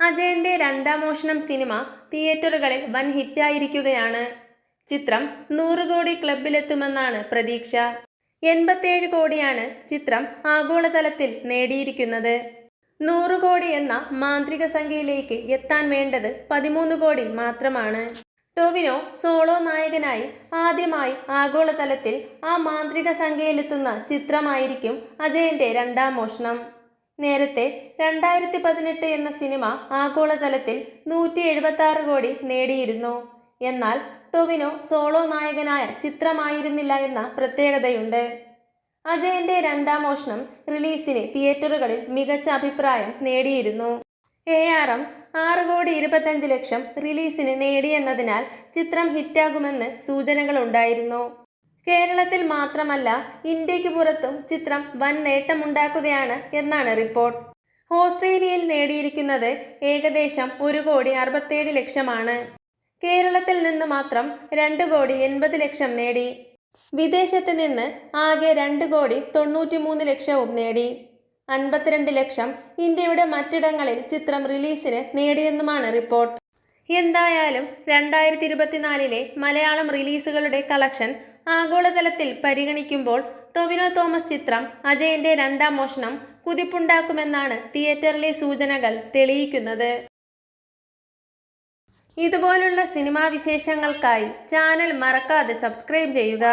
അജയന്റെ രണ്ടാം മോഷണം സിനിമ തിയേറ്ററുകളിൽ വൻ ഹിറ്റായിരിക്കുകയാണ്. ചിത്രം നൂറ് കോടി ക്ലബിലെത്തുമെന്നാണ് പ്രതീക്ഷ. എൺപത്തേഴ് കോടിയാണ് ചിത്രം ആഗോളതലത്തിൽ നേടിയിരിക്കുന്നത്. നൂറ് കോടി എന്ന മാന്ത്രിക സംഖ്യയിലേക്ക് എത്താൻ വേണ്ടത് പതിമൂന്ന് കോടി മാത്രമാണ്. ടോവിനോ സോളോ നായകനായി ആദ്യമായി ആഗോളതലത്തിൽ ആ മാന്ത്രിക സംഖ്യയിലെത്തുന്ന ചിത്രമായിരിക്കും അജയന്റെ രണ്ടാം മോഷണം. നേരത്തെ രണ്ടായിരത്തി പതിനെട്ട് എന്ന സിനിമ ആഗോളതലത്തിൽ നൂറ്റി എഴുപത്തി ആറ് കോടി നേടിയിരുന്നു. എന്നാൽ ടൊവിനോ സോളോ നായകനായ ചിത്രമായിരുന്നില്ല എന്ന പ്രത്യേകതയുണ്ട്. അജയന്റെ രണ്ടാം മോഷണം റിലീസിന് തിയേറ്ററുകളിൽ മികച്ച അഭിപ്രായം നേടിയിരുന്നു. എ ആർ എം ആറ് കോടി ഇരുപത്തഞ്ച് ലക്ഷം റിലീസിന് നേടിയെന്നതിനാൽ ചിത്രം ഹിറ്റാകുമെന്ന് സൂചനകളുണ്ടായിരുന്നു. കേരളത്തിൽ മാത്രമല്ല ഇന്ത്യയ്ക്ക് പുറത്തും ചിത്രം വൻ നേട്ടമുണ്ടാക്കുകയാണ് എന്നാണ് റിപ്പോർട്ട്. ഓസ്ട്രേലിയയിൽ നേടിയിരിക്കുന്നത് ഏകദേശം ഒരു കോടി അറുപത്തേഴ് ലക്ഷമാണ്. കേരളത്തിൽ നിന്ന് മാത്രം രണ്ട് കോടി എൺപത് ലക്ഷം നേടി. വിദേശത്ത് നിന്ന് ആകെ രണ്ട് കോടി തൊണ്ണൂറ്റി മൂന്ന് ലക്ഷവും നേടി. അൻപത്തിരണ്ട് ലക്ഷം ഇന്ത്യയുടെ മറ്റിടങ്ങളിൽ ചിത്രം റിലീസിന് നേടിയെന്നുമാണ് റിപ്പോർട്ട്. എന്തായാലും രണ്ടായിരത്തി ഇരുപത്തിനാലിലെ മലയാളം റിലീസുകളുടെ കളക്ഷൻ ആഗോളതലത്തിൽ പരിഗണിക്കുമ്പോൾ ടൊവിനോ തോമസ് ചിത്രം അജയന്റെ രണ്ടാം മോഷണം കുതിപ്പുണ്ടാക്കുമെന്നാണ് തിയേറ്ററിലെ സൂചനകൾ തെളിയിക്കുന്നത്. ഇതുപോലുള്ള സിനിമാ വിശേഷങ്ങൾക്കായി ചാനൽ മറക്കാതെ സബ്സ്ക്രൈബ് ചെയ്യുക.